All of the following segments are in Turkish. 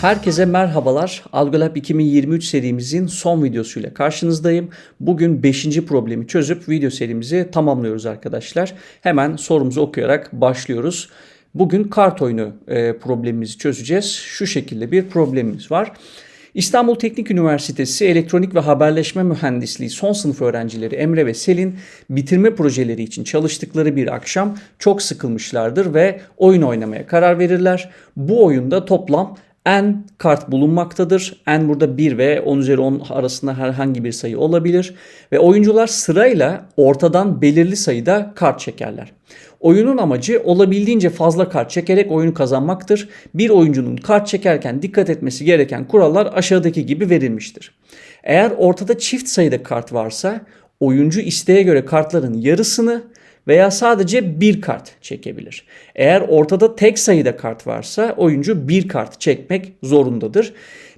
Herkese merhabalar. Algolab 2023 serimizin son videosuyla karşınızdayım. Bugün 5. problemi çözüp video serimizi tamamlıyoruz arkadaşlar. Hemen sorumuzu okuyarak başlıyoruz. Bugün kart oyunu e, problemimizi çözeceğiz. Şu şekilde bir problemimiz var. İstanbul Teknik Üniversitesi Elektronik ve Haberleşme Mühendisliği son sınıf öğrencileri Emre ve Selin bitirme projeleri için çalıştıkları bir akşam çok sıkılmışlardır ve oyun oynamaya karar verirler. Bu oyunda toplam n kart bulunmaktadır. n burada 1 ve 10 üzeri 10 arasında herhangi bir sayı olabilir. Ve oyuncular sırayla ortadan belirli sayıda kart çekerler. Oyunun amacı olabildiğince fazla kart çekerek oyunu kazanmaktır. Bir oyuncunun kart çekerken dikkat etmesi gereken kurallar aşağıdaki gibi verilmiştir. Eğer ortada çift sayıda kart varsa oyuncu isteğe göre kartların yarısını veya sadece bir kart çekebilir. Eğer ortada tek sayıda kart varsa oyuncu bir kart çekmek zorundadır.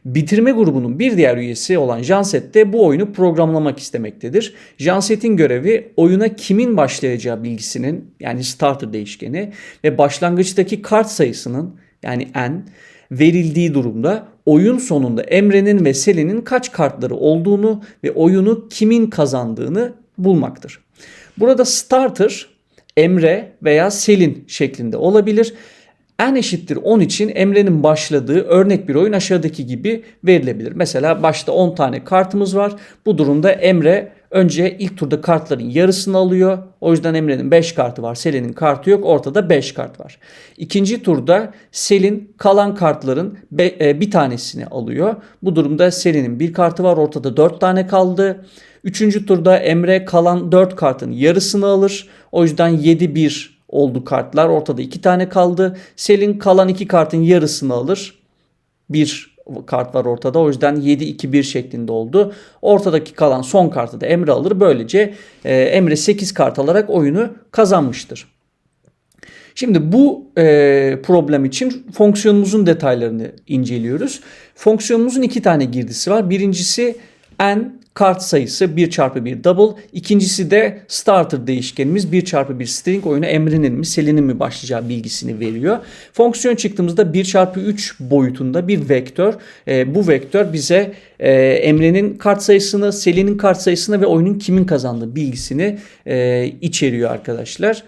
Bitirme grubunun bir diğer üyesi olan Janset de bu oyunu programlamak istemektedir. Janset'in görevi oyuna kimin başlayacağı bilgisinin yani starter değişkeni ve başlangıçtaki kart sayısının yani n verildiği durumda oyun sonunda Emre'nin ve Selin'in kaç kartları olduğunu ve oyunu kimin kazandığını bulmaktır. Burada starter Emre veya Selin şeklinde olabilir. n eşittir 10 için Emre'nin başladığı örnek bir oyun aşağıdaki gibi verilebilir. Mesela başta 10 tane kartımız var. Bu durumda Emre önce ilk turda kartların yarısını alıyor. O yüzden Emre'nin 5 kartı var. Selin'in kartı yok. Ortada 5 kart var. İkinci turda Selin kalan kartların e, bir tanesini alıyor. Bu durumda Selin'in bir kartı var. Ortada 4 tane kaldı. Üçüncü turda Emre kalan 4 kartın yarısını alır. O yüzden 7-1 oldu kartlar. Ortada 2 tane kaldı. Selin kalan 2 kartın yarısını alır. Bir kart var ortada. O yüzden 7-2-1 şeklinde oldu. Ortadaki kalan son kartı da Emre alır. Böylece e, Emre 8 kart alarak oyunu kazanmıştır. Şimdi bu e, problem için fonksiyonumuzun detaylarını inceliyoruz. Fonksiyonumuzun iki tane girdisi var. Birincisi n kart sayısı 1 çarpı 1 double. İkincisi de starter değişkenimiz 1 çarpı 1 string oyunu Emre'nin mi Selin'in mi başlayacağı bilgisini veriyor. Fonksiyon çıktığımızda 1 çarpı 3 boyutunda bir vektör. E, bu vektör bize e, Emre'nin kart sayısını, Selin'in kart sayısını ve oyunun kimin kazandığı bilgisini e, içeriyor arkadaşlar.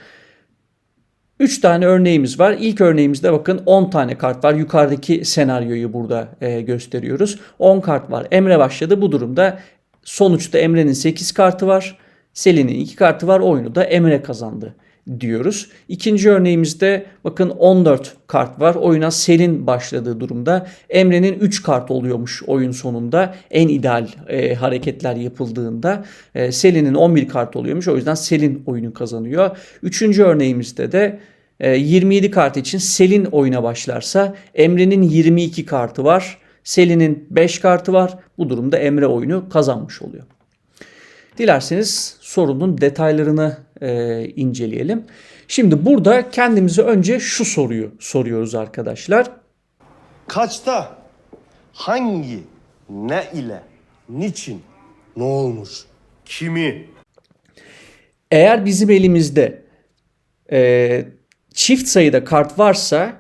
3 tane örneğimiz var. İlk örneğimizde bakın 10 tane kart var. Yukarıdaki senaryoyu burada e, gösteriyoruz. 10 kart var. Emre başladı. Bu durumda sonuçta Emre'nin 8 kartı var. Selin'in 2 kartı var. Oyunu da Emre kazandı diyoruz. İkinci örneğimizde bakın 14 kart var. Oyuna Selin başladığı durumda Emre'nin 3 kart oluyormuş oyun sonunda. En ideal e, hareketler yapıldığında e, Selin'in 11 kart oluyormuş. O yüzden Selin oyunu kazanıyor. Üçüncü örneğimizde de 27 e, kart için Selin oyuna başlarsa Emre'nin 22 kartı var. Selin'in 5 kartı var. Bu durumda Emre oyunu kazanmış oluyor. Dilerseniz sorunun detaylarını e, inceleyelim. Şimdi burada kendimize önce şu soruyu soruyoruz arkadaşlar. Kaçta, hangi, ne ile, niçin, ne olmuş, kimi, Eğer bizim elimizde e, çift sayıda kart varsa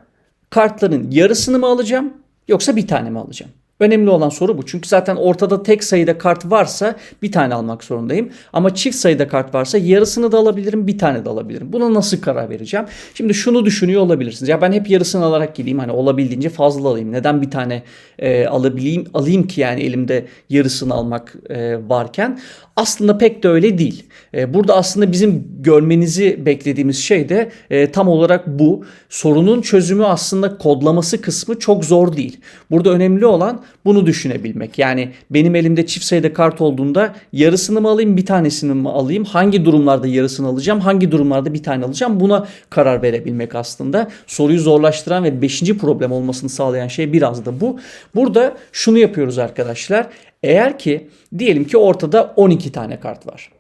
kartların yarısını mı alacağım yoksa bir tane mi alacağım? Önemli olan soru bu. Çünkü zaten ortada tek sayıda kart varsa bir tane almak zorundayım. Ama çift sayıda kart varsa yarısını da alabilirim, bir tane de alabilirim. Buna nasıl karar vereceğim? Şimdi şunu düşünüyor olabilirsiniz. Ya ben hep yarısını alarak gideyim. Hani olabildiğince fazla alayım. Neden bir tane e, alabileyim, alayım ki yani elimde yarısını almak e, varken? Aslında pek de öyle değil. E, burada aslında bizim görmenizi beklediğimiz şey de e, tam olarak bu. Sorunun çözümü aslında kodlaması kısmı çok zor değil. Burada önemli olan bunu düşünebilmek. Yani benim elimde çift sayıda kart olduğunda yarısını mı alayım bir tanesini mi alayım? Hangi durumlarda yarısını alacağım? Hangi durumlarda bir tane alacağım? Buna karar verebilmek aslında. Soruyu zorlaştıran ve beşinci problem olmasını sağlayan şey biraz da bu. Burada şunu yapıyoruz arkadaşlar. Eğer ki diyelim ki ortada 12 tane kart var.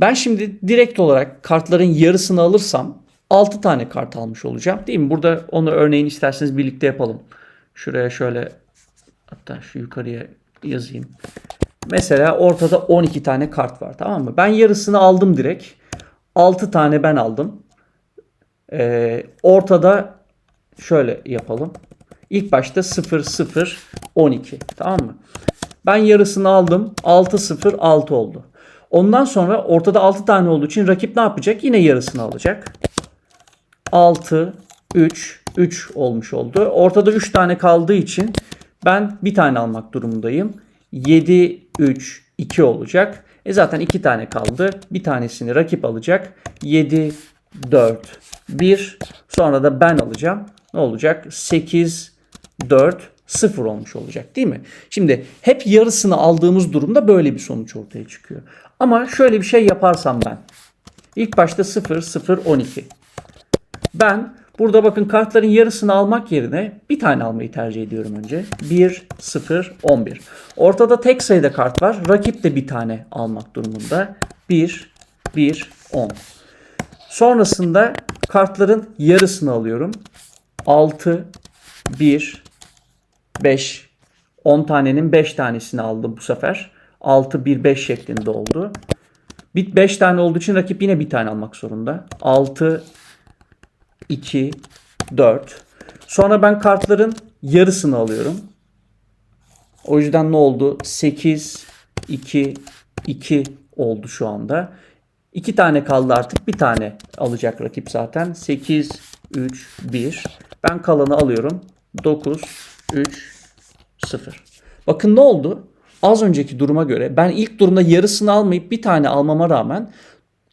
Ben şimdi direkt olarak kartların yarısını alırsam 6 tane kart almış olacağım. Değil mi? Burada onu örneğin isterseniz birlikte yapalım. Şuraya şöyle hatta şu yukarıya yazayım. Mesela ortada 12 tane kart var tamam mı? Ben yarısını aldım direkt. 6 tane ben aldım. Ee, ortada şöyle yapalım. İlk başta 0 0 12 tamam mı? Ben yarısını aldım. 6 0 6 oldu. Ondan sonra ortada 6 tane olduğu için rakip ne yapacak? Yine yarısını alacak. 6 3 3 olmuş oldu. Ortada 3 tane kaldığı için ben bir tane almak durumundayım. 7 3 2 olacak. E zaten 2 tane kaldı. Bir tanesini rakip alacak. 7 4 1 sonra da ben alacağım. Ne olacak? 8 4 0 olmuş olacak değil mi? Şimdi hep yarısını aldığımız durumda böyle bir sonuç ortaya çıkıyor. Ama şöyle bir şey yaparsam ben. İlk başta 0 0 12. Ben burada bakın kartların yarısını almak yerine bir tane almayı tercih ediyorum önce. 1, 0, 11. Ortada tek sayıda kart var. Rakip de bir tane almak durumunda. 1, 1, 10. Sonrasında kartların yarısını alıyorum. 6, 1, 5. 10 tanenin 5 tanesini aldım bu sefer. 6, 1, 5 şeklinde oldu. Bit 5 tane olduğu için rakip yine bir tane almak zorunda. 6, 2, 4. Sonra ben kartların yarısını alıyorum. O yüzden ne oldu? 8, 2, 2 oldu şu anda. 2 tane kaldı artık. Bir tane alacak rakip zaten. 8, 3, 1. Ben kalanı alıyorum. 9, 3, 0. Bakın ne oldu? Az önceki duruma göre ben ilk durumda yarısını almayıp bir tane almama rağmen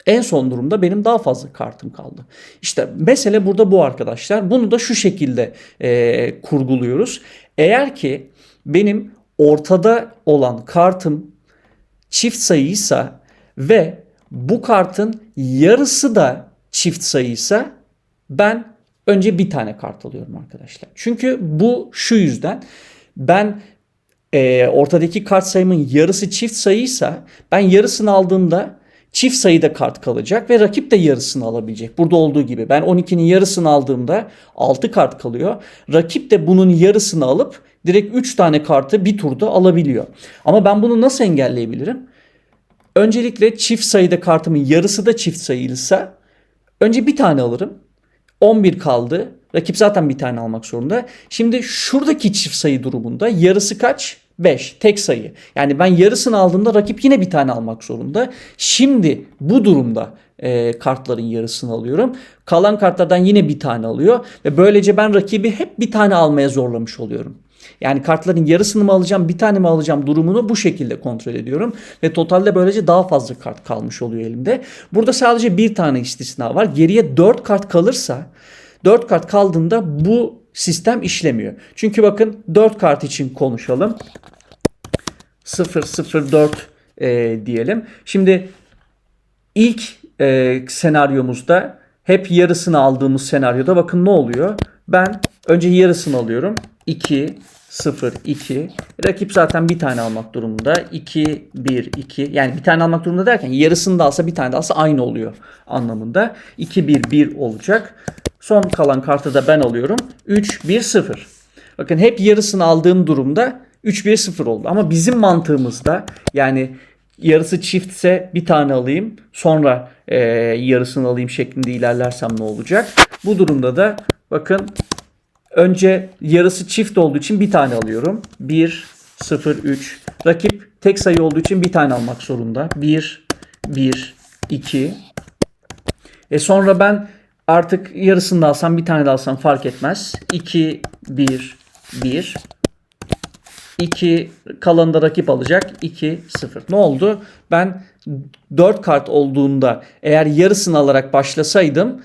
en son durumda benim daha fazla kartım kaldı. İşte mesele burada bu arkadaşlar. Bunu da şu şekilde e, kurguluyoruz. Eğer ki benim ortada olan kartım çift sayıysa ve bu kartın yarısı da çift sayıysa ben önce bir tane kart alıyorum arkadaşlar. Çünkü bu şu yüzden ben e, ortadaki kart sayımın yarısı çift sayıysa ben yarısını aldığımda çift sayıda kart kalacak ve rakip de yarısını alabilecek. Burada olduğu gibi ben 12'nin yarısını aldığımda 6 kart kalıyor. Rakip de bunun yarısını alıp direkt 3 tane kartı bir turda alabiliyor. Ama ben bunu nasıl engelleyebilirim? Öncelikle çift sayıda kartımın yarısı da çift sayılıysa önce bir tane alırım. 11 kaldı. Rakip zaten bir tane almak zorunda. Şimdi şuradaki çift sayı durumunda yarısı kaç? 5. Tek sayı. Yani ben yarısını aldığımda rakip yine bir tane almak zorunda. Şimdi bu durumda e, kartların yarısını alıyorum. Kalan kartlardan yine bir tane alıyor. Ve böylece ben rakibi hep bir tane almaya zorlamış oluyorum. Yani kartların yarısını mı alacağım, bir tane mi alacağım durumunu bu şekilde kontrol ediyorum. Ve totalde böylece daha fazla kart kalmış oluyor elimde. Burada sadece bir tane istisna var. Geriye 4 kart kalırsa 4 kart kaldığında bu sistem işlemiyor. Çünkü bakın 4 kart için konuşalım. 004 e, diyelim. Şimdi ilk e, senaryomuzda hep yarısını aldığımız senaryoda bakın ne oluyor? Ben önce yarısını alıyorum. 2 0 2. Rakip zaten bir tane almak durumunda. 2 1 2. Yani bir tane almak durumunda derken yarısını da alsa bir tane de alsa aynı oluyor anlamında. 2 1 1 olacak. Son kalan kartı da ben alıyorum. 3 1 0. Bakın hep yarısını aldığım durumda 3 1 0 oldu. Ama bizim mantığımızda yani yarısı çiftse bir tane alayım. Sonra e, yarısını alayım şeklinde ilerlersem ne olacak? Bu durumda da bakın önce yarısı çift olduğu için bir tane alıyorum. 1 0 3. Rakip tek sayı olduğu için bir tane almak zorunda. 1 1 2. E sonra ben artık yarısını da alsam bir tane de alsam fark etmez. 2 1 1 2 kalanı da rakip alacak. 2 0. Ne oldu? Ben 4 kart olduğunda eğer yarısını alarak başlasaydım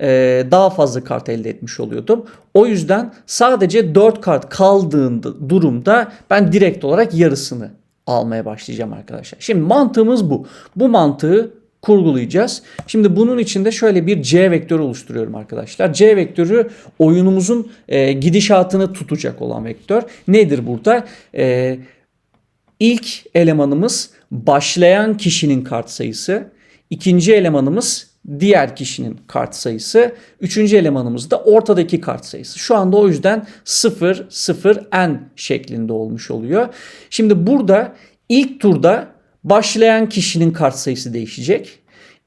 e, daha fazla kart elde etmiş oluyordum. O yüzden sadece 4 kart kaldığında durumda ben direkt olarak yarısını almaya başlayacağım arkadaşlar. Şimdi mantığımız bu. Bu mantığı kurgulayacağız. Şimdi bunun için de şöyle bir C vektörü oluşturuyorum arkadaşlar. C vektörü oyunumuzun e, gidişatını tutacak olan vektör. Nedir burada? E, ilk elemanımız başlayan kişinin kart sayısı. İkinci elemanımız diğer kişinin kart sayısı. Üçüncü elemanımız da ortadaki kart sayısı. Şu anda o yüzden 0 0 n şeklinde olmuş oluyor. Şimdi burada ilk turda başlayan kişinin kart sayısı değişecek.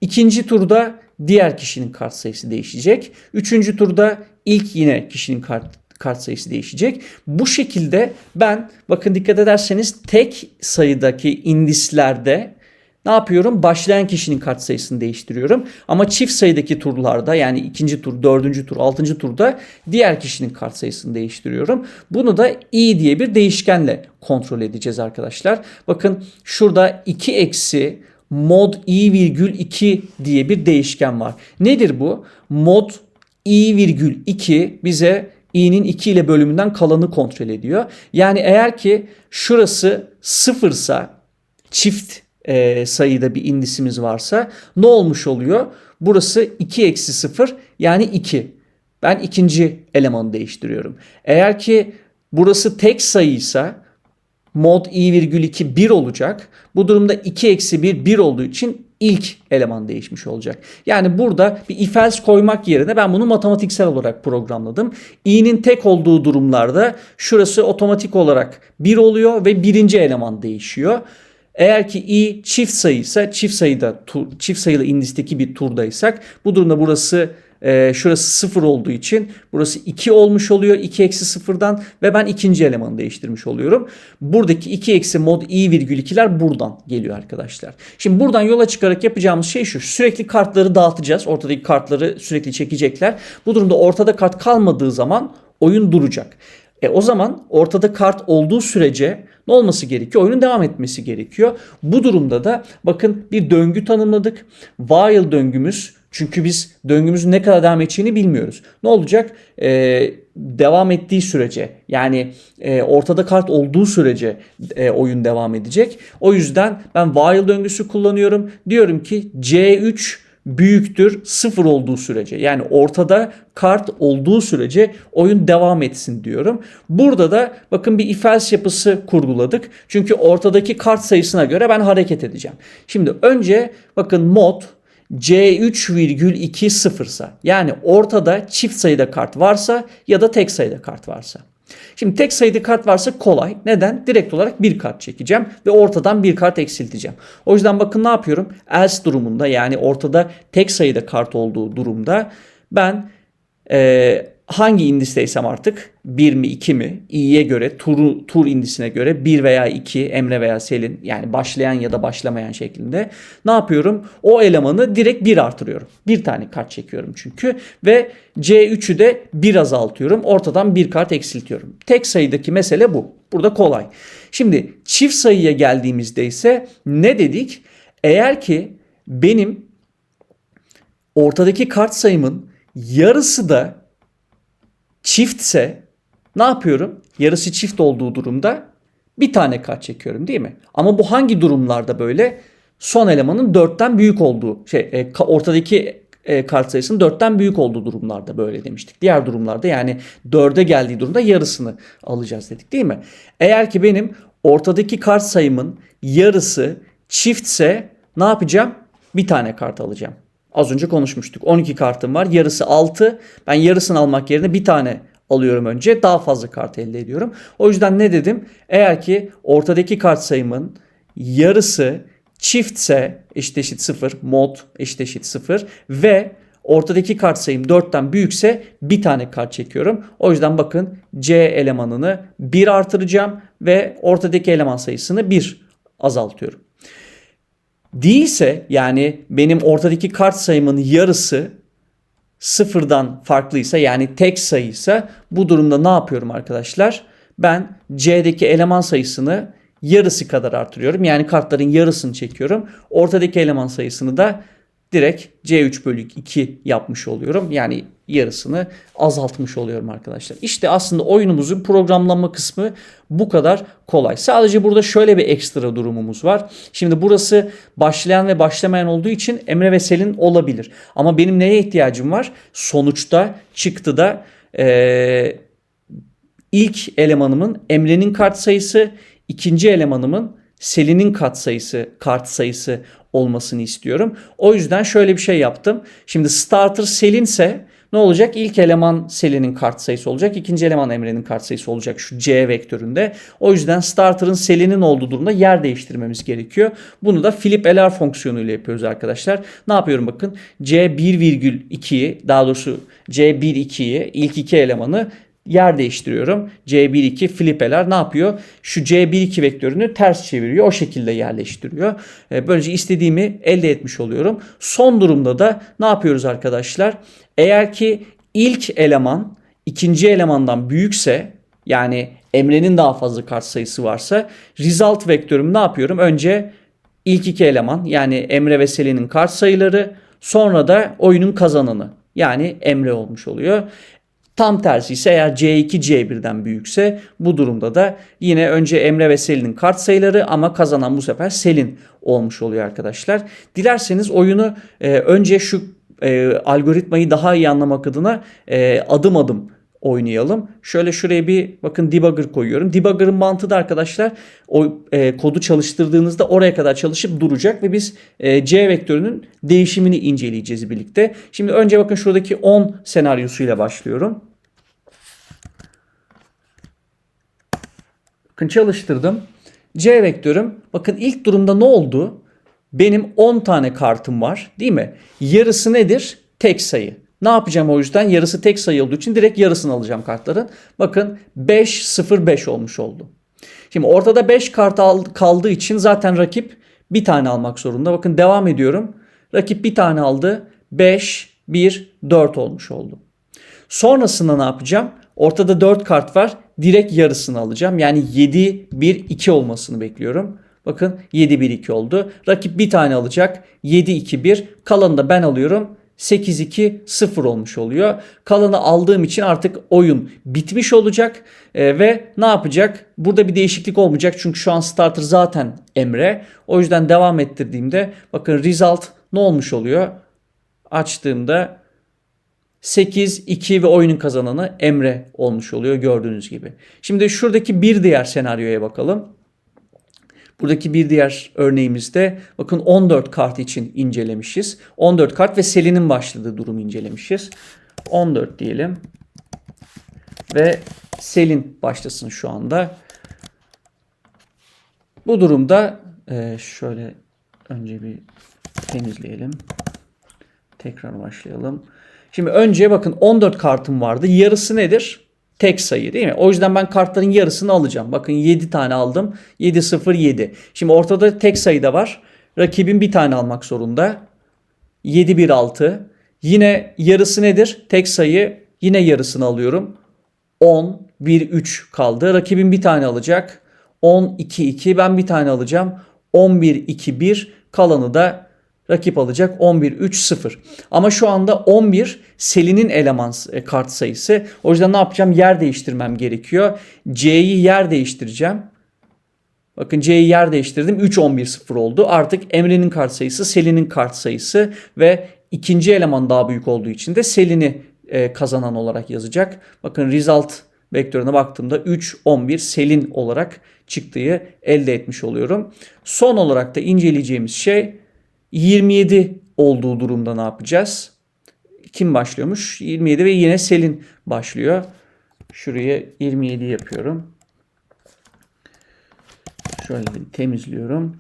İkinci turda diğer kişinin kart sayısı değişecek. Üçüncü turda ilk yine kişinin kart, kart sayısı değişecek. Bu şekilde ben bakın dikkat ederseniz tek sayıdaki indislerde ne yapıyorum? Başlayan kişinin kart sayısını değiştiriyorum. Ama çift sayıdaki turlarda yani ikinci tur, dördüncü tur, altıncı turda diğer kişinin kart sayısını değiştiriyorum. Bunu da i diye bir değişkenle kontrol edeceğiz arkadaşlar. Bakın şurada 2 eksi mod i virgül 2 diye bir değişken var. Nedir bu? Mod i virgül 2 bize i'nin 2 ile bölümünden kalanı kontrol ediyor. Yani eğer ki şurası sıfırsa çift e, sayıda bir indisimiz varsa ne olmuş oluyor? Burası 2 eksi 0 yani 2. Ben ikinci elemanı değiştiriyorum. Eğer ki burası tek sayıysa mod i virgül 2 1 olacak. Bu durumda 2 eksi 1 1 olduğu için ilk eleman değişmiş olacak. Yani burada bir if else koymak yerine ben bunu matematiksel olarak programladım. i'nin tek olduğu durumlarda şurası otomatik olarak 1 oluyor ve birinci eleman değişiyor. Eğer ki i çift sayıysa çift sayıda tur, çift sayılı indisteki bir turdaysak bu durumda burası e, şurası 0 olduğu için burası 2 olmuş oluyor 2 eksi 0'dan ve ben ikinci elemanı değiştirmiş oluyorum. Buradaki 2 eksi mod i virgül 2'ler buradan geliyor arkadaşlar. Şimdi buradan yola çıkarak yapacağımız şey şu sürekli kartları dağıtacağız ortadaki kartları sürekli çekecekler. Bu durumda ortada kart kalmadığı zaman oyun duracak. E o zaman ortada kart olduğu sürece ne olması gerekiyor? Oyunun devam etmesi gerekiyor. Bu durumda da bakın bir döngü tanımladık. While döngümüz çünkü biz döngümüzün ne kadar devam edeceğini bilmiyoruz. Ne olacak? Ee, devam ettiği sürece yani e, ortada kart olduğu sürece e, oyun devam edecek. O yüzden ben while döngüsü kullanıyorum. Diyorum ki C3 büyüktür sıfır olduğu sürece yani ortada kart olduğu sürece oyun devam etsin diyorum. Burada da bakın bir if else yapısı kurguladık. Çünkü ortadaki kart sayısına göre ben hareket edeceğim. Şimdi önce bakın mod C3,2 sıfırsa yani ortada çift sayıda kart varsa ya da tek sayıda kart varsa. Şimdi tek sayıda kart varsa kolay. Neden? Direkt olarak bir kart çekeceğim ve ortadan bir kart eksilteceğim. O yüzden bakın ne yapıyorum? Else durumunda yani ortada tek sayıda kart olduğu durumda ben e, hangi indisteysem artık 1 mi 2 mi i'ye göre turu, tur indisine göre 1 veya 2 Emre veya Selin yani başlayan ya da başlamayan şeklinde ne yapıyorum? O elemanı direkt 1 artırıyorum. Bir tane kart çekiyorum çünkü ve C3'ü de 1 azaltıyorum. Ortadan bir kart eksiltiyorum. Tek sayıdaki mesele bu. Burada kolay. Şimdi çift sayıya geldiğimizde ise ne dedik? Eğer ki benim ortadaki kart sayımın yarısı da çiftse ne yapıyorum? Yarısı çift olduğu durumda bir tane kart çekiyorum değil mi? Ama bu hangi durumlarda böyle? Son elemanın dörtten büyük olduğu şey e, ortadaki e, kart sayısının dörtten büyük olduğu durumlarda böyle demiştik. Diğer durumlarda yani dörde geldiği durumda yarısını alacağız dedik değil mi? Eğer ki benim ortadaki kart sayımın yarısı çiftse ne yapacağım? Bir tane kart alacağım. Az önce konuşmuştuk. 12 kartım var. Yarısı 6. Ben yarısını almak yerine bir tane alıyorum önce. Daha fazla kart elde ediyorum. O yüzden ne dedim? Eğer ki ortadaki kart sayımın yarısı çiftse eşit eşit 0, mod eşit eşit 0 ve ortadaki kart sayım 4'ten büyükse bir tane kart çekiyorum. O yüzden bakın C elemanını 1 artıracağım ve ortadaki eleman sayısını 1 azaltıyorum. Değilse yani benim ortadaki kart sayımın yarısı sıfırdan farklıysa yani tek sayıysa bu durumda ne yapıyorum arkadaşlar? Ben C'deki eleman sayısını yarısı kadar artırıyorum. Yani kartların yarısını çekiyorum. Ortadaki eleman sayısını da direkt C3 bölü 2 yapmış oluyorum. Yani yarısını azaltmış oluyorum arkadaşlar. İşte aslında oyunumuzun programlanma kısmı bu kadar kolay. Sadece burada şöyle bir ekstra durumumuz var. Şimdi burası başlayan ve başlamayan olduğu için Emre ve Selin olabilir. Ama benim neye ihtiyacım var? Sonuçta çıktıda ee, ilk elemanımın Emre'nin kart sayısı, ikinci elemanımın Selin'in kat sayısı, kart sayısı olmasını istiyorum. O yüzden şöyle bir şey yaptım. Şimdi starter Selin ise ne olacak? İlk eleman Selin'in kart sayısı olacak. ikinci eleman Emre'nin kart sayısı olacak şu C vektöründe. O yüzden starter'ın Selin'in olduğu durumda yer değiştirmemiz gerekiyor. Bunu da flip LR fonksiyonuyla yapıyoruz arkadaşlar. Ne yapıyorum bakın? C1,2'yi daha doğrusu C1,2'yi ilk iki elemanı yer değiştiriyorum. C12 flipeler ne yapıyor? Şu C12 vektörünü ters çeviriyor. O şekilde yerleştiriyor. E, Böylece istediğimi elde etmiş oluyorum. Son durumda da ne yapıyoruz arkadaşlar? Eğer ki ilk eleman ikinci elemandan büyükse yani Emre'nin daha fazla kart sayısı varsa result vektörüm ne yapıyorum? Önce ilk iki eleman yani Emre ve Selin'in kart sayıları sonra da oyunun kazananı yani Emre olmuş oluyor. Tam tersi ise eğer C2 C1'den büyükse bu durumda da yine önce Emre ve Selin'in kart sayıları ama kazanan bu sefer Selin olmuş oluyor arkadaşlar. Dilerseniz oyunu e, önce şu e, algoritmayı daha iyi anlamak adına e, adım adım oynayalım. Şöyle şuraya bir bakın debugger koyuyorum. Debugger'ın mantığı da arkadaşlar o e, kodu çalıştırdığınızda oraya kadar çalışıp duracak ve biz e, C vektörünün değişimini inceleyeceğiz birlikte. Şimdi önce bakın şuradaki 10 senaryosuyla başlıyorum. Bakın çalıştırdım. C vektörüm bakın ilk durumda ne oldu? Benim 10 tane kartım var değil mi? Yarısı nedir? Tek sayı. Ne yapacağım o yüzden? Yarısı tek sayı olduğu için direkt yarısını alacağım kartların. Bakın 5 0 5 olmuş oldu. Şimdi ortada 5 kart al- kaldığı için zaten rakip bir tane almak zorunda. Bakın devam ediyorum. Rakip bir tane aldı. 5 1 4 olmuş oldu. Sonrasında ne yapacağım? Ortada 4 kart var. Direkt yarısını alacağım. Yani 7 1 2 olmasını bekliyorum. Bakın 7 1 2 oldu. Rakip bir tane alacak. 7 2 1. Kalanını da ben alıyorum. 8 2 0 olmuş oluyor. Kalanı aldığım için artık oyun bitmiş olacak Ee, ve ne yapacak? Burada bir değişiklik olmayacak çünkü şu an starter zaten Emre. O yüzden devam ettirdiğimde bakın result ne olmuş oluyor? Açtığımda 8, 2 ve oyunun kazananı Emre olmuş oluyor gördüğünüz gibi. Şimdi şuradaki bir diğer senaryoya bakalım. Buradaki bir diğer örneğimizde bakın 14 kart için incelemişiz. 14 kart ve Selin'in başladığı durumu incelemişiz. 14 diyelim. Ve Selin başlasın şu anda. Bu durumda e, şöyle önce bir temizleyelim. Tekrar başlayalım. Şimdi önce bakın 14 kartım vardı. Yarısı nedir? Tek sayı değil mi? O yüzden ben kartların yarısını alacağım. Bakın 7 tane aldım. 7 0 7. Şimdi ortada tek sayı da var. Rakibim bir tane almak zorunda. 7 1 6. Yine yarısı nedir? Tek sayı. Yine yarısını alıyorum. 10 1 3 kaldı. Rakibim bir tane alacak. 10 2 2 ben bir tane alacağım. 11 2 1 kalanı da rakip alacak 11 3 0. Ama şu anda 11 Selin'in eleman e, kart sayısı. O yüzden ne yapacağım? Yer değiştirmem gerekiyor. C'yi yer değiştireceğim. Bakın C'yi yer değiştirdim. 3 11 0 oldu. Artık Emre'nin kart sayısı, Selin'in kart sayısı ve ikinci eleman daha büyük olduğu için de Selin'i e, kazanan olarak yazacak. Bakın result vektörüne baktığımda 3 11 Selin olarak çıktığı elde etmiş oluyorum. Son olarak da inceleyeceğimiz şey 27 olduğu durumda ne yapacağız? Kim başlıyormuş? 27 ve yine Selin başlıyor. Şuraya 27 yapıyorum. Şöyle bir temizliyorum.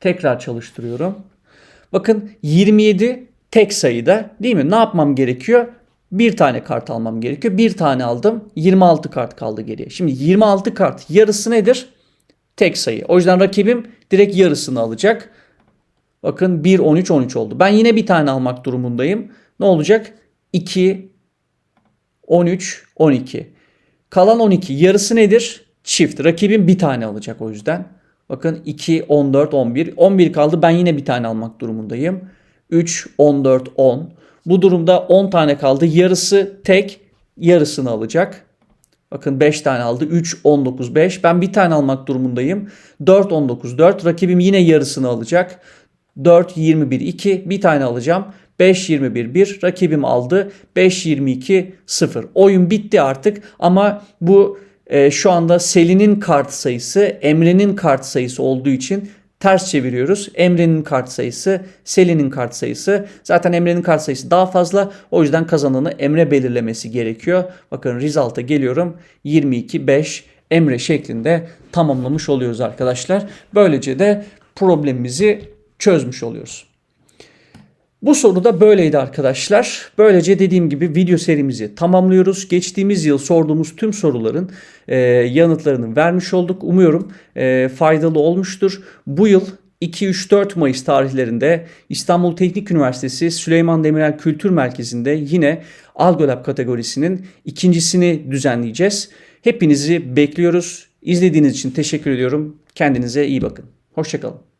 Tekrar çalıştırıyorum. Bakın 27 tek sayıda değil mi? Ne yapmam gerekiyor? Bir tane kart almam gerekiyor. Bir tane aldım. 26 kart kaldı geriye. Şimdi 26 kart yarısı nedir? Tek sayı. O yüzden rakibim direkt yarısını alacak. Bakın 1, 13, 13 oldu. Ben yine bir tane almak durumundayım. Ne olacak? 2, 13, 12. Kalan 12. Yarısı nedir? Çift. Rakibim bir tane alacak o yüzden. Bakın 2, 14, 11. 11 kaldı. Ben yine bir tane almak durumundayım. 3, 14, 10. Bu durumda 10 tane kaldı. Yarısı tek. Yarısını alacak. Bakın 5 tane aldı. 3, 19, 5. Ben bir tane almak durumundayım. 4, 19, 4. Rakibim yine yarısını alacak. 4, 21, 2. Bir tane alacağım. 5, 21, 1. Rakibim aldı. 5, 22, 0. Oyun bitti artık ama bu e, şu anda Selin'in kart sayısı Emre'nin kart sayısı olduğu için ters çeviriyoruz. Emre'nin kart sayısı, Selin'in kart sayısı. Zaten Emre'nin kart sayısı daha fazla. O yüzden kazananı Emre belirlemesi gerekiyor. Bakın result'a geliyorum. 22-5 Emre şeklinde tamamlamış oluyoruz arkadaşlar. Böylece de problemimizi çözmüş oluyoruz. Bu soru da böyleydi arkadaşlar. Böylece dediğim gibi video serimizi tamamlıyoruz. Geçtiğimiz yıl sorduğumuz tüm soruların e, yanıtlarını vermiş olduk. Umuyorum e, faydalı olmuştur. Bu yıl 2-3-4 Mayıs tarihlerinde İstanbul Teknik Üniversitesi Süleyman Demirel Kültür Merkezi'nde yine Algolab kategorisinin ikincisini düzenleyeceğiz. Hepinizi bekliyoruz. İzlediğiniz için teşekkür ediyorum. Kendinize iyi bakın. Hoşçakalın.